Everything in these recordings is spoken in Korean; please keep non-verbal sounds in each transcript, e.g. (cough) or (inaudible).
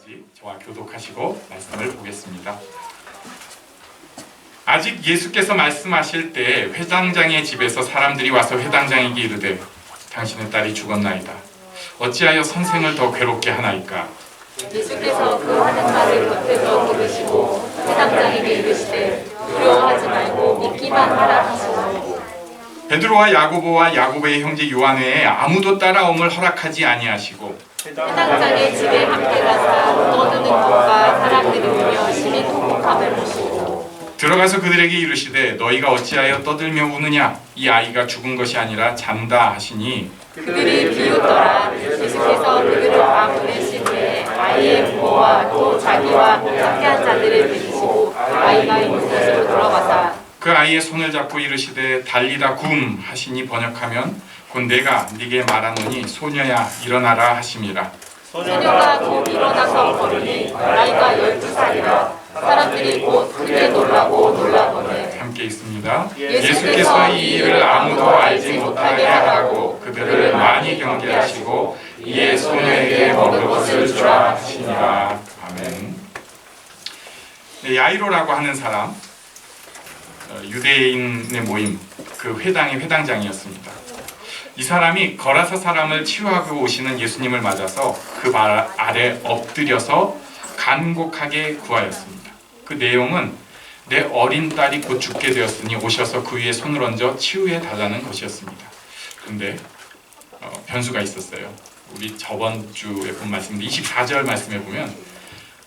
말씀까지 저와 교독하시고 말씀을 보겠습니다. 아직 예수께서 말씀하실 때 회당장의 집에서 사람들이 와서 회당장에게 이르되 당신의 딸이 죽었나이다. 어찌하여 선생을 더 괴롭게 하나이까? 예수께서 그 하는 말을 곁에서 들으시고 회당장에게 이르시되 두려워하지 말고 믿기만 하라 하시고 베드로와 야고보와 야고보의 형제 요한 외에 아무도 따라옴을 허락하지 아니하시고 회당장의 집에 함께 가사 떠드는 것과 사람들이 오며 심히 통곡함을 보시고. 들어가서 그들에게 이르시되 너희가 어찌하여 떠들며 우느냐? 이 아이가 죽은 것이 아니라 잔다 하시니. 그들이 비웃더라. 예수께서 그들을 다 보내신 후에 아이의 부모와 또 자기와 함께한 자들을 부르시고 아이가 있는 곳으로 들어가사. 그 아이의 손을 잡고 이르시되 달리다 굼 하시니 번역하면 곧 내가 네게 말하노니 소녀야 일어나라 하심이라 소녀가 곧 일어나서 걸으니 나이가 열두 살이라 사람들이 곧 크게 놀라고 놀라보네 함께 있습니다. 예수께서 이 일을 아무도 알지 못하게 하라고 그들을 많이 경계하시고 이에 소녀에게 먹을 것을 주라 하시니라. 아멘. 네, 야이로라고 하는 사람 어, 유대인의 모임 그 회당의 회당장이었습니다. 이 사람이 거라사 사람을 치유하고 오시는 예수님을 맞아서 그 발 아래 엎드려서 간곡하게 구하였습니다. 그 내용은 내 어린 딸이 곧 죽게 되었으니 오셔서 그 위에 손을 얹어 치유해 달라는 것이었습니다. 근데 어, 변수가 있었어요. 우리 저번 주에 본 말씀인데 24절 말씀에 보면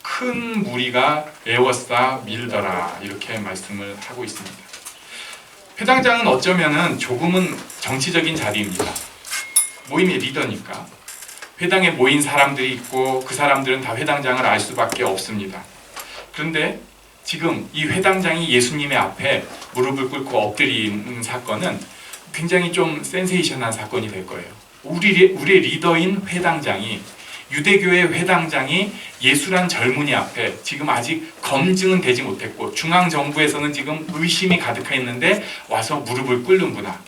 큰 무리가 에워싸 밀더라 이렇게 말씀을 하고 있습니다. 회당장은 어쩌면은 조금은 정치적인 자리입니다. 모임의 리더니까 회당에 모인 사람들이 있고 그 사람들은 다 회당장을 알 수밖에 없습니다. 그런데 지금 이 회당장이 예수님의 앞에 무릎을 꿇고 엎드리는 사건은 굉장히 좀 센세이션한 사건이 될 거예요. 우리 우리의 리더인 회당장이 유대교의 회당장이 예수란 젊은이 앞에 지금 아직 검증은 되지 못했고 중앙 정부에서는 지금 의심이 가득했는데 와서 무릎을 꿇는구나.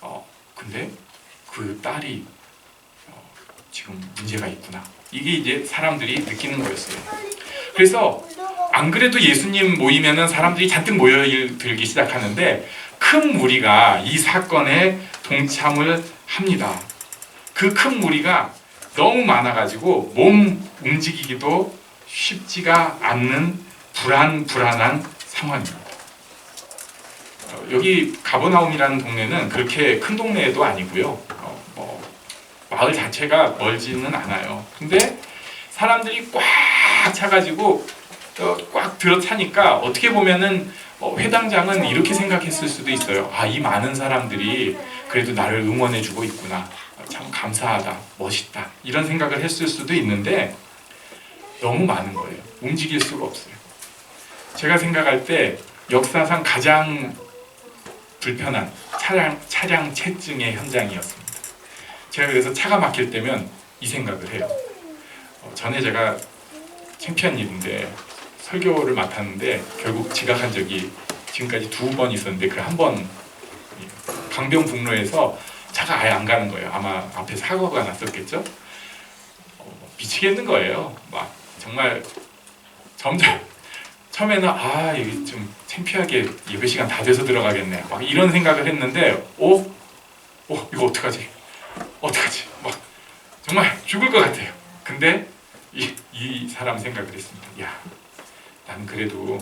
어 근데 그 딸이 어, 지금 문제가 있구나. 이게 이제 사람들이 느끼는 거였어요. 그래서 안 그래도 예수님 모이면은 사람들이 잔뜩 모여들기 시작하는데 큰 무리가 이 사건에 동참을 합니다. 그 큰 무리가 너무 많아가지고 몸 움직이기도 쉽지가 않는 불안 불안한 상황입니다. 어, 여기 가버나움이라는 동네는 그렇게 큰 동네도 아니고요. 어, 뭐 마을 자체가 멀지는 않아요. 근데 사람들이 꽉 차가지고 어, 꽉 들어차니까 어떻게 보면은 어, 회당장은 이렇게 생각했을 수도 있어요. 아, 이 많은 사람들이 그래도 나를 응원해주고 있구나. 어, 참 감사하다, 멋있다. 이런 생각을 했을 수도 있는데 너무 많은 거예요. 움직일 수가 없어요. 제가 생각할 때 역사상 가장 불편한 차량, 차량 체증의 현장이었습니다. 제가 그래서 차가 막힐 때면 이 생각을 해요. 어, 전에 제가 창피한 일인데 설교를 맡았는데 결국 지각한 적이 지금까지 두 번 있었는데 그 한 번 강변북로에서 차가 아예 안 가는 거예요. 아마 앞에 사고가 났었겠죠. 어, 미치겠는 거예요. 막 정말 점점 (laughs) 처음에는 아 이게 좀 창피하게 예배 시간 다 돼서 들어가겠네. 막 이런 생각을 했는데 오, 오 이거 어떡하지? 어떡하지? 막 정말 죽을 것 같아요. 근데 이, 이 사람 생각을 했습니다. 야, 난 그래도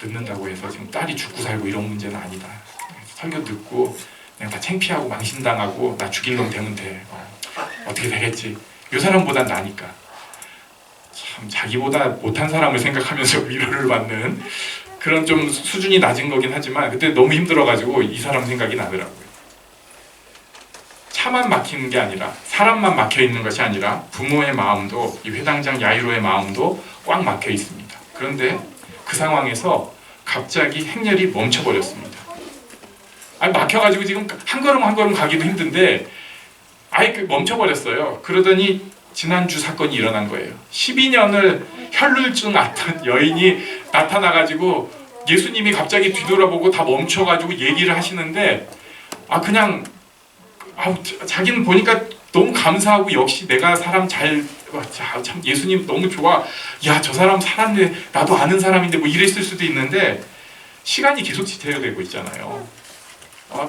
늦는다고 해서 지금 딸이 죽고 살고 이런 문제는 아니다. 설교 듣고 그냥 다 창피하고 망신당하고 나 죽일 놈 되면 돼. 어, 어떻게 되겠지? 이 사람보단 나니까. 참 자기보다 못한 사람을 생각하면서 (laughs) 위로를 받는 그런 좀 수준이 낮은 거긴 하지만 그때 너무 힘들어가지고 이 사람 생각이 나더라고요. 차만 막히는 게 아니라 사람만 막혀 있는 것이 아니라 부모의 마음도 이 회당장 야이로의 마음도 꽉 막혀 있습니다. 그런데 그 상황에서 갑자기 행렬이 멈춰버렸습니다. 아니 막혀가지고 지금 한 걸음 한 걸음 가기도 힘든데 아예 그 멈춰버렸어요. 그러더니 지난주 사건이 일어난 거예요. 12년을 혈루증 앓던 여인이 나타나가지고 예수님이 갑자기 뒤돌아보고 다 멈춰가지고 얘기를 하시는데 아 그냥 아 자기는 보니까 너무 감사하고 역시 내가 사람 잘 참 예수님 너무 좋아. 야 저 사람 살았네. 나도 아는 사람인데 뭐 이랬을 수도 있는데 시간이 계속 지체되고 있잖아요. 아,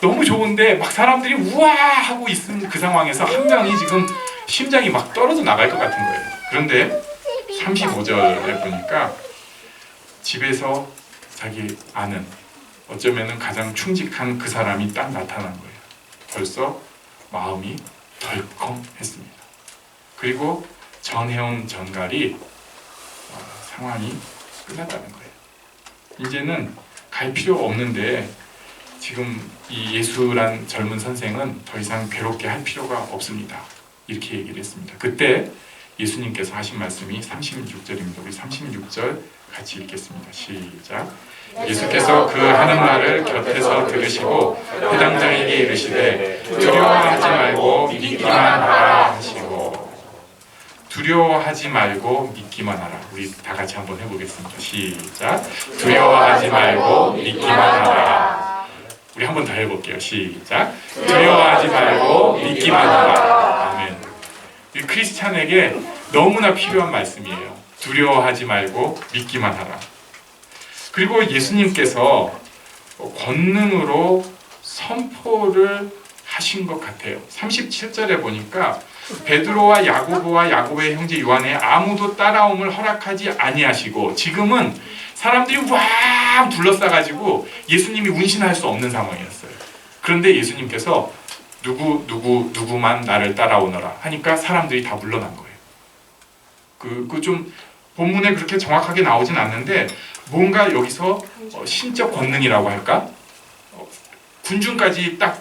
너무 좋은데 막 사람들이 우와 하고 있는 그 상황에서 한 명이 지금 심장이 막 떨어져 나갈 것 같은 거예요. 그런데 35절에 보니까 집에서 자기 아는 어쩌면은 가장 충직한 그 사람이 딱 나타난 거예요. 벌써 마음이 덜컹했습니다. 그리고 전해온 전갈이 어, 상황이 끝났다는 거예요. 이제는 갈 필요 없는데 지금 이 예수란 젊은 선생은 더 이상 괴롭게 할 필요가 없습니다. 이렇게 얘기를 했습니다. 그때 예수님께서 하신 말씀이 36절입니다. 우리 36절 같이 읽겠습니다. 시작. 예수께서 그 하는 말을 곁에서 들으시고 해당자에게 이르시되 두려워하지 말고 믿기만 하라 하시고 두려워하지 말고 믿기만 하라. 우리 다 같이 한번 해보겠습니다. 시작. 두려워하지 말고 믿기만 하라. 우리 한번 더 해볼게요. 시작. 두려워하지 말고 믿기만 하라. 아멘. 이 크리스찬에게 너무나 필요한 말씀이에요. 두려워하지 말고 믿기만 하라. 그리고 예수님께서 권능으로 선포를 하신 것 같아요. 37절에 보니까 베드로와 야고보와 야고보의 형제 요한의 아무도 따라옴을 허락하지 아니하시고 지금은 사람들이 와 둘러싸가지고 예수님이 운신할 수 없는 상황이었어요. 그런데 예수님께서 누구 누구 누구만 나를 따라오너라 하니까 사람들이 다 물러난 거예요. 그 그 좀 본문에 그렇게 정확하게 나오진 않는데 뭔가 여기서 어, 신적 권능이라고 할까 어, 군중까지 딱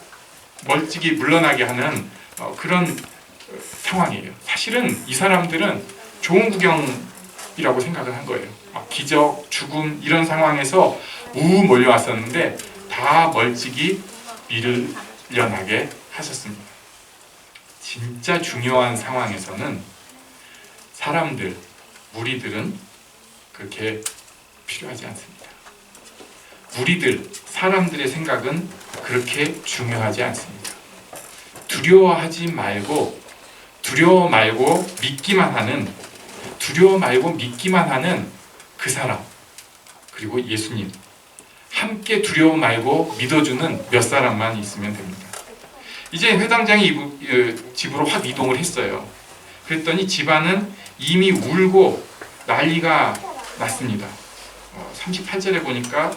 멀찍이 물러나게 하는 어, 그런 어, 상황이에요. 사실은 이 사람들은 좋은 구경이라고 생각을 한 거예요. 막 기적, 죽음 이런 상황에서 우 몰려왔었는데 다 멀찍이 밀려나게 하셨습니다. 진짜 중요한 상황에서는 사람들, 무리들은 그렇게 필요하지 않습니다. 무리들, 사람들의 생각은 그렇게 중요하지 않습니다. 두려워하지 말고 두려워 말고 믿기만 하는 두려워 말고 믿기만 하는 그 사람 그리고 예수님 함께 두려워 말고 믿어주는 몇 사람만 있으면 됩니다. 이제 회당장이 어, 집으로 확 이동을 했어요. 그랬더니 집안은 이미 울고 난리가 났습니다. 어, 38절에 보니까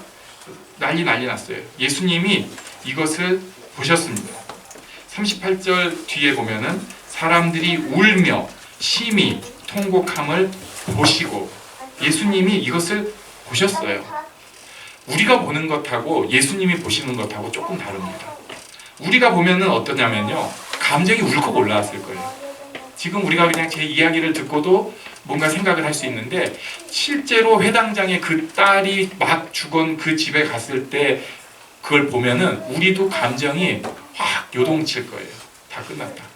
난리 난리 났어요. 예수님이 이것을 보셨습니다. 38절 뒤에 보면은 사람들이 울며 심히 통곡함을 보시고 예수님이 이것을 보셨어요. 우리가 보는 것하고 예수님이 보시는 것하고 조금 다릅니다. 우리가 보면은 어떠냐면요. 감정이 울컥 올라왔을 거예요. 지금 우리가 그냥 제 이야기를 듣고도 뭔가 생각을 할 수 있는데 실제로 회당장의 그 딸이 막 죽은 그 집에 갔을 때 그걸 보면은 우리도 감정이 확 요동칠 거예요. 다 끝났다.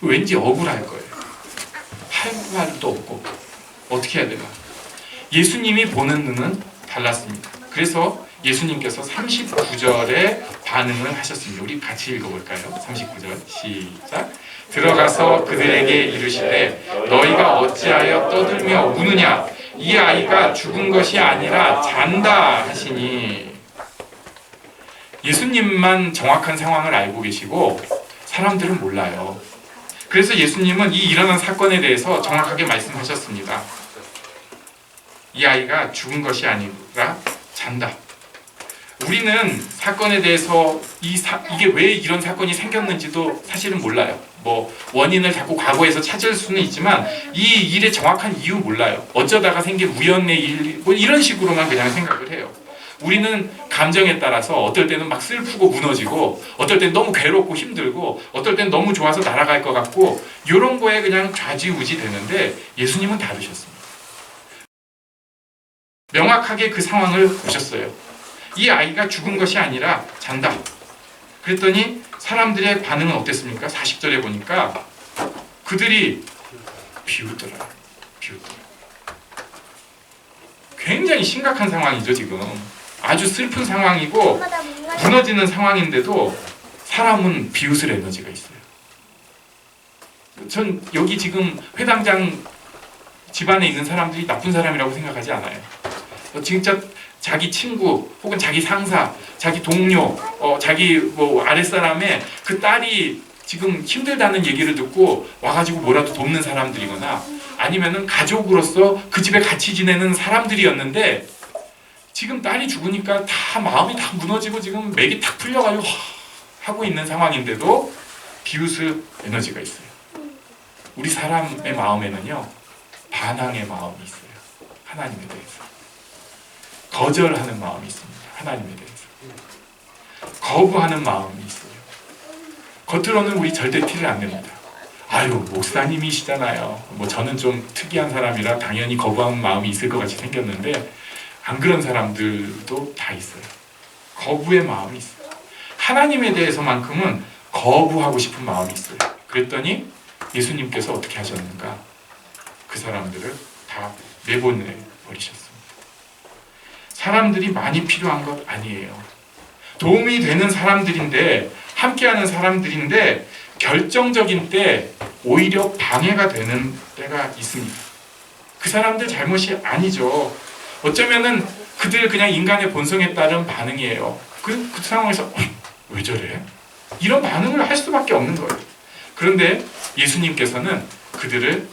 왠지 억울할 거예요. 할 말도 없고 어떻게 해야 되나? 예수님이 보는 눈은 달랐습니다. 그래서 예수님께서 39절에 반응을 하셨습니다. 우리 같이 읽어볼까요? 39절 시작. 들어가서 그들에게 이르시되 너희가 어찌하여 떠들며 우느냐? 이 아이가 죽은 것이 아니라 잔다 하시니 예수님만 정확한 상황을 알고 계시고 사람들은 몰라요. 그래서 예수님은 이 일어난 사건에 대해서 정확하게 말씀하셨습니다. 이 아이가 죽은 것이 아니라 잔다. 우리는 사건에 대해서 이 사, 이게 왜 이런 사건이 생겼는지도 사실은 몰라요. 뭐 원인을 자꾸 과거에서 찾을 수는 있지만 이 일의 정확한 이유 몰라요. 어쩌다가 생긴 우연의 일, 뭐 이런 식으로만 그냥 생각을 해요. 우리는 감정에 따라서 어떨 때는 막 슬프고 무너지고 어떨 때는 너무 괴롭고 힘들고 어떨 때는 너무 좋아서 날아갈 것 같고 이런 거에 그냥 좌지우지 되는데 예수님은 다르셨습니다. 명확하게 그 상황을 보셨어요. 이 아이가 죽은 것이 아니라 잔다. 그랬더니 사람들의 반응은 어땠습니까? 40절에 보니까 그들이 비웃더라. 비웃더라. 굉장히 심각한 상황이죠, 지금. 아주 슬픈 상황이고 무너지는 상황인데도 사람은 비웃을 에너지가 있어요. 전 여기 지금 회당장 집안에 있는 사람들이 나쁜 사람이라고 생각하지 않아요. 어, 진짜 자기 친구 혹은 자기 상사, 자기 동료, 어, 자기 뭐 아랫사람의 그 딸이 지금 힘들다는 얘기를 듣고 와가지고 뭐라도 돕는 사람들이거나 아니면은 가족으로서 그 집에 같이 지내는 사람들이었는데 지금 딸이 죽으니까 다 마음이 다 무너지고 지금 맥이 탁 풀려가지고 하- 하고 있는 상황인데도 비웃을 에너지가 있어요. 우리 사람의 마음에는요 반항의 마음이 있어요. 하나님에 대해서 거절하는 마음이 있습니다. 하나님에 대해서 거부하는 마음이 있어요. 겉으로는 우리 절대 티를 안 냅니다. 아유 목사님이시잖아요. 뭐 저는 좀 특이한 사람이라 당연히 거부하는 마음이 있을 것 같이 생겼는데 안 그런 사람들도 다 있어요. 거부의 마음이 있어요. 하나님에 대해서만큼은 거부하고 싶은 마음이 있어요. 그랬더니 예수님께서 어떻게 하셨는가? 그 사람들을 다 내보내 버리셨습니다. 사람들이 많이 필요한 것 아니에요. 도움이 되는 사람들인데 함께하는 사람들인데 결정적인 때 오히려 방해가 되는 때가 있습니다. 그 사람들 잘못이 아니죠. 어쩌면은 그들 그냥 인간의 본성에 따른 반응이에요. 그, 그 상황에서 어, 왜 저래? 이런 반응을 할 수밖에 없는 거예요. 그런데 예수님께서는 그들을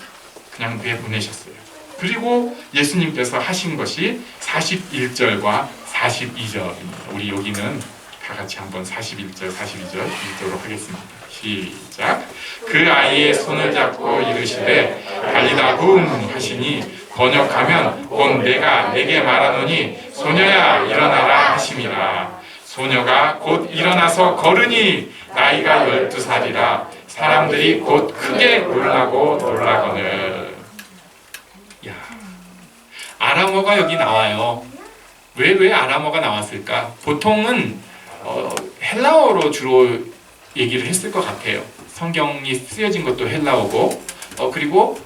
그냥 내보내셨어요. 그리고 예수님께서 하신 것이 41절과 42절입니다. 우리 여기는 다 같이 한번 41절, 42절 읽도록 하겠습니다. 시작. 그 아이의 손을 잡고 이르시되 달리다 붐 하시니 번역하면 곧 내가 내게 말하노니 소녀야 일어나라 하심이라. 소녀가 곧 일어나서 걸으니 나이가 열두 살이라 사람들이 곧 크게 놀라고 놀라거늘. 야, 아람어가 여기 나와요. 왜 왜 아람어가 나왔을까? 보통은 어, 헬라어로 주로 얘기를 했을 것 같아요. 성경이 쓰여진 것도 헬라어고, 어, 그리고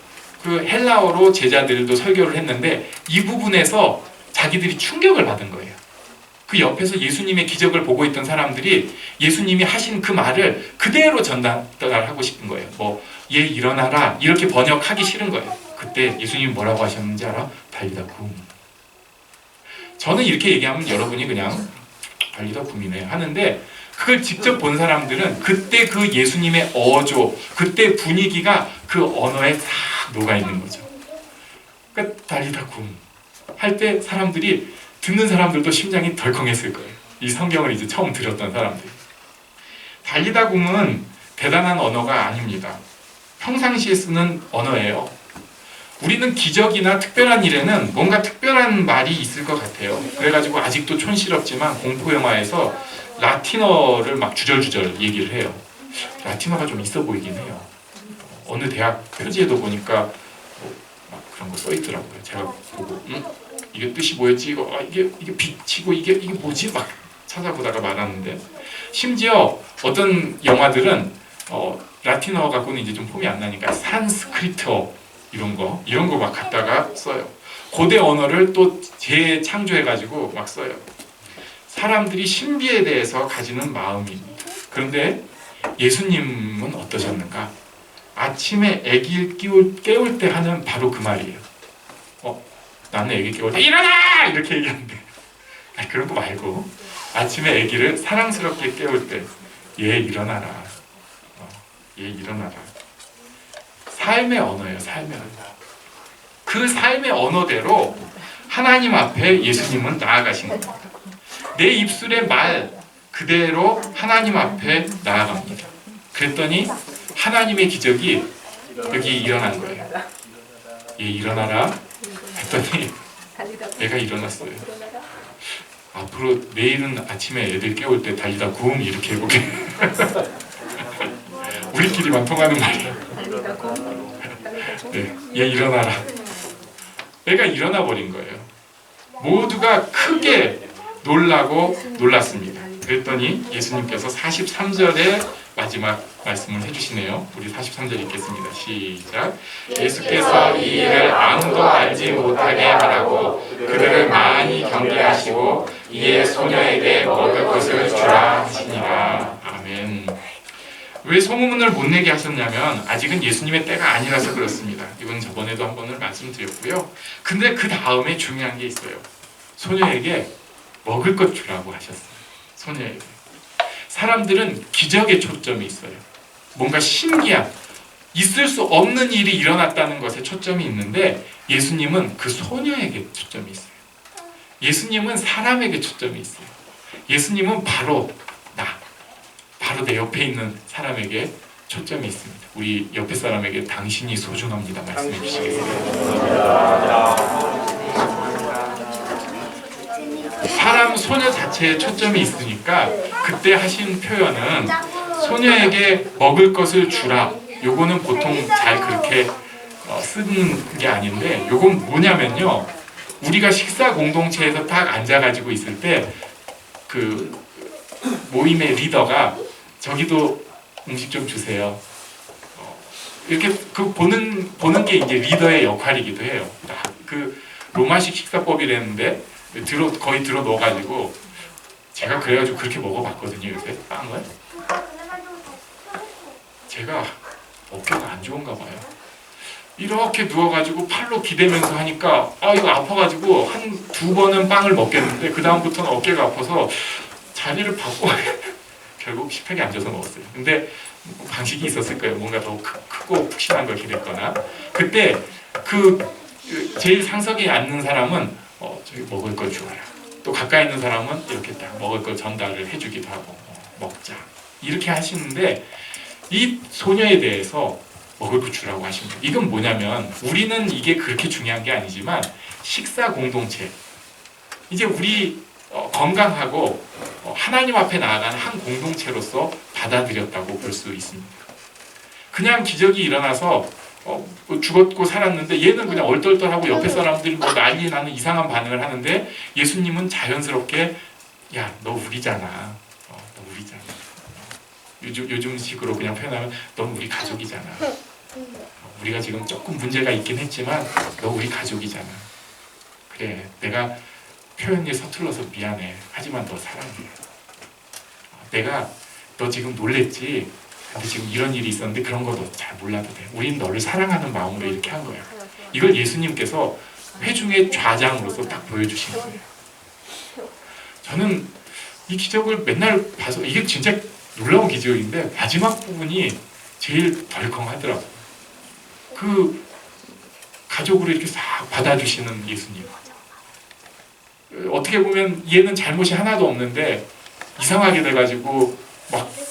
그 헬라어로 제자들도 설교를 했는데 이 부분에서 자기들이 충격을 받은 거예요. 그 옆에서 예수님의 기적을 보고 있던 사람들이 예수님이 하신 그 말을 그대로 전달하고 싶은 거예요. 뭐, 얘 일어나라. 이렇게 번역하기 싫은 거예요. 그때 예수님이 뭐라고 하셨는지 알아? 달리다 굼. 저는 이렇게 얘기하면 여러분이 그냥 달리다 굼이네 하는데 그걸 직접 본 사람들은 그때 그 예수님의 어조, 그때 분위기가 그 언어에 싹 녹아 있는 거죠. 그러니까 달리다 굼. 할때 사람들이 듣는 사람들도 심장이 덜컹했을 거예요. 이 성경을 이제 처음 들었던 사람들. 달리다 굼은 대단한 언어가 아닙니다. 평상시에 쓰는 언어예요. 우리는 기적이나 특별한 일에는 뭔가 특별한 말이 있을 것 같아요. 그래가지고 아직도 촌스럽지만 공포 영화에서 라틴어를 막 주절주절 얘기를 해요. 라틴어가 좀 있어 보이긴 해요. 어느 대학 표지에도 보니까 뭐막 그런 거 써 있더라고요. 제가 보고 음? 이게 뜻이 뭐였지? 이거 아, 이게 이게 빛이고 이게 이게 뭐지? 막 찾아보다가 말하는데 심지어 어떤 영화들은 어, 라틴어 갖고는 이제 좀 폼이 안 나니까 산스크리트어 이런 거 이런 거 막 갖다가 써요. 고대 언어를 또 재창조해 가지고 막 써요. 사람들이 신비에 대해서 가지는 마음입니다. 그런데 예수님은 어떠셨는가? 아침에 아기를 깨울, 때 하는 바로 그 말이에요. 어, 나는 아기 깨울 때 일어나 이렇게 얘기하는데 아니, 그런 거 말고 아침에 아기를 사랑스럽게 깨울 때 얘 일어나라. 어, 얘 일어나라. 삶의 언어예요, 삶의 언어. 그 삶의 언어대로 하나님 앞에 예수님은 나아가신 겁니다. 내 입술의 말 그대로 하나님 앞에 나아갑니다. 그랬더니 하나님의 기적이 여기 일어난 거예요. 얘 일어나라 했더니 애가 일어났어요. 앞으로 내일은 아침에 애들 깨울 때 달리다 구음 이렇게 해보게. (laughs) 우리끼리만 통하는 말이야. 네, 얘 일어나라. 애가 일어나 버린 거예요. 모두가 크게 놀라고 놀랐습니다. 그랬더니 예수님께서 43절에 마지막 말씀을 해주시네요. 우리 43절 읽겠습니다. 시작. 예수께서 이 일을 아무도 알지 못하게 하라고 그들을 많이 경계하시고 이에 소녀에게 먹을 것을 주라 하시니라. 아멘. 왜 소문을 못 내게 하셨냐면 아직은 예수님의 때가 아니라서 그렇습니다. 이건 저번에도 한 번을 말씀드렸고요. 근데 그 다음에 중요한 게 있어요. 소녀에게 먹을 것 주라고 하셨어요. 소녀에게. 사람들은 기적에 초점이 있어요. 뭔가 신기한 있을 수 없는 일이 일어났다는 것에 초점이 있는데 예수님은 그 소녀에게 초점이 있어요. 예수님은 사람에게 초점이 있어요. 예수님은 바로 나, 바로 내 옆에 있는 사람에게 초점이 있습니다. 우리 옆에 사람에게 당신이 소중합니다. 말씀해 주시겠어요? 사람 소녀 자체에 초점이 있으니까 그때 하신 표현은 소녀에게 먹을 것을 주라. 요거는 보통 잘 그렇게 어, 쓰는 게 아닌데 요건 뭐냐면요. 우리가 식사 공동체에서 딱 앉아가지고 있을 때 그 모임의 리더가 저기도 음식 좀 주세요. 어, 이렇게 그 보는 보는 게 이제 리더의 역할이기도 해요. 딱그 로마식 식사법이랬는데 들어 거의 들어 넣어가지고 제가 그래가지고 그렇게 먹어봤거든요 요새 빵을. 제가 어깨가 안 좋은가 봐요. 이렇게 누워가지고 팔로 기대면서 하니까 아 이거 아파가지고 한 두 번은 빵을 먹겠는데 그 다음부터는 어깨가 아파서 자리를 바꿔 (laughs) 결국 식탁에 앉아서 먹었어요. 근데 방식이 있었을 거예요. 뭔가 더 크, 크고 푹신한 걸 기댔거나 그때 그 제일 상석에 앉는 사람은 어 저기 먹을 걸 주어라. 또 가까이 있는 사람은 이렇게 딱 먹을 걸 전달을 해주기도 하고 어, 먹자 이렇게 하시는데 이 소녀에 대해서 먹을 거 주라고 하십니다. 이건 뭐냐면 우리는 이게 그렇게 중요한 게 아니지만 식사 공동체 이제 우리 어, 건강하고 어, 하나님 앞에 나아가는 한 공동체로서 받아들였다고 볼 수 있습니다. 그냥 기적이 일어나서 어, 뭐 죽었고 살았는데 얘는 그냥 얼떨떨하고 옆에 사람들이 뭐 난리 나는 이상한 반응을 하는데 예수님은 자연스럽게 야 너 우리잖아. 어, 너 우리잖아. 요즘 요즘 식으로 그냥 표현하면 넌 우리 가족이잖아. 어, 우리가 지금 조금 문제가 있긴 했지만 너 우리 가족이잖아. 그래 내가 표현이 서툴러서 미안해. 하지만 너 사랑해. 어, 내가 너 지금 놀랬지. 근데 지금 이런 일이 있었는데 그런 거 너 잘 몰라도 돼. 우린 너를 사랑하는 마음으로 이렇게 한 거야. 이걸 예수님께서 회중의 좌장으로서 딱 보여주신 거예요. 저는 이 기적을 맨날 봐서 이게 진짜 놀라운 기적인데 마지막 부분이 제일 덜컹하더라고요. 그 가족으로 이렇게 싹 받아주시는 예수님. 어떻게 보면 얘는 잘못이 하나도 없는데 이상하게 돼가지고 막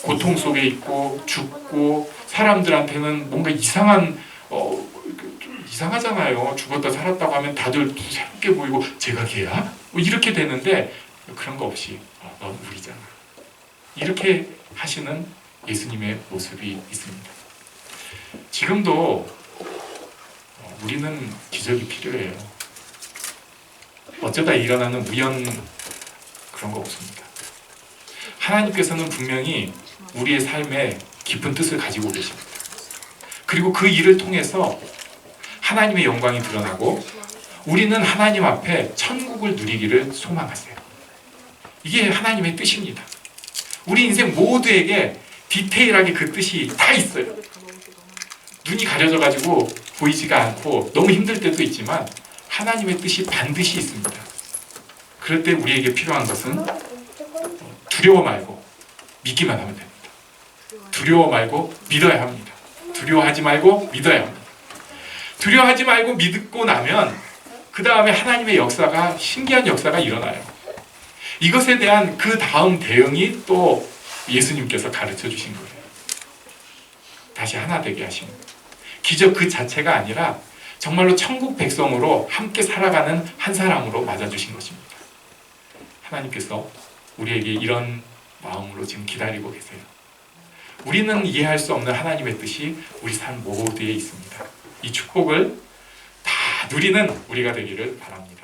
고통 속에 있고 죽고 사람들한테는 뭔가 이상한 어, 그좀 이상하잖아요. 죽었다 살았다고 하면 다들 새롭게 보이고 제가 걔야? 뭐 이렇게 되는데 그런 거 없이 어, 넌 우리잖아. 이렇게 하시는 예수님의 모습이 있습니다. 지금도 어, 우리는 기적이 필요해요. 어쩌다 일어나는 우연 그런 거 없습니다. 하나님께서는 분명히 우리의 삶에 깊은 뜻을 가지고 계십니다. 그리고 그 일을 통해서 하나님의 영광이 드러나고 우리는 하나님 앞에 천국을 누리기를 소망하세요. 이게 하나님의 뜻입니다. 우리 인생 모두에게 디테일하게 그 뜻이 다 있어요. 눈이 가려져 가지고 보이지가 않고 너무 힘들 때도 있지만 하나님의 뜻이 반드시 있습니다. 그럴 때 우리에게 필요한 것은 두려워 말고 믿기만 하면 됩니다. 두려워 말고 믿어야 합니다. 두려워하지 말고 믿어야 합니다. 두려워하지 말고 믿고 나면 그 다음에 하나님의 역사가 신기한 역사가 일어나요. 이것에 대한 그 다음 대응이 또 예수님께서 가르쳐 주신 거예요. 다시 하나 되게 하신. 기적 그 자체가 아니라 정말로 천국 백성으로 함께 살아가는 한 사람으로 맞아주신 것입니다. 하나님께서 우리에게 이런 마음으로 지금 기다리고 계세요. 우리는 이해할 수 없는 하나님의 뜻이 우리 삶 모두에 있습니다. 이 축복을 다 누리는 우리가 되기를 바랍니다.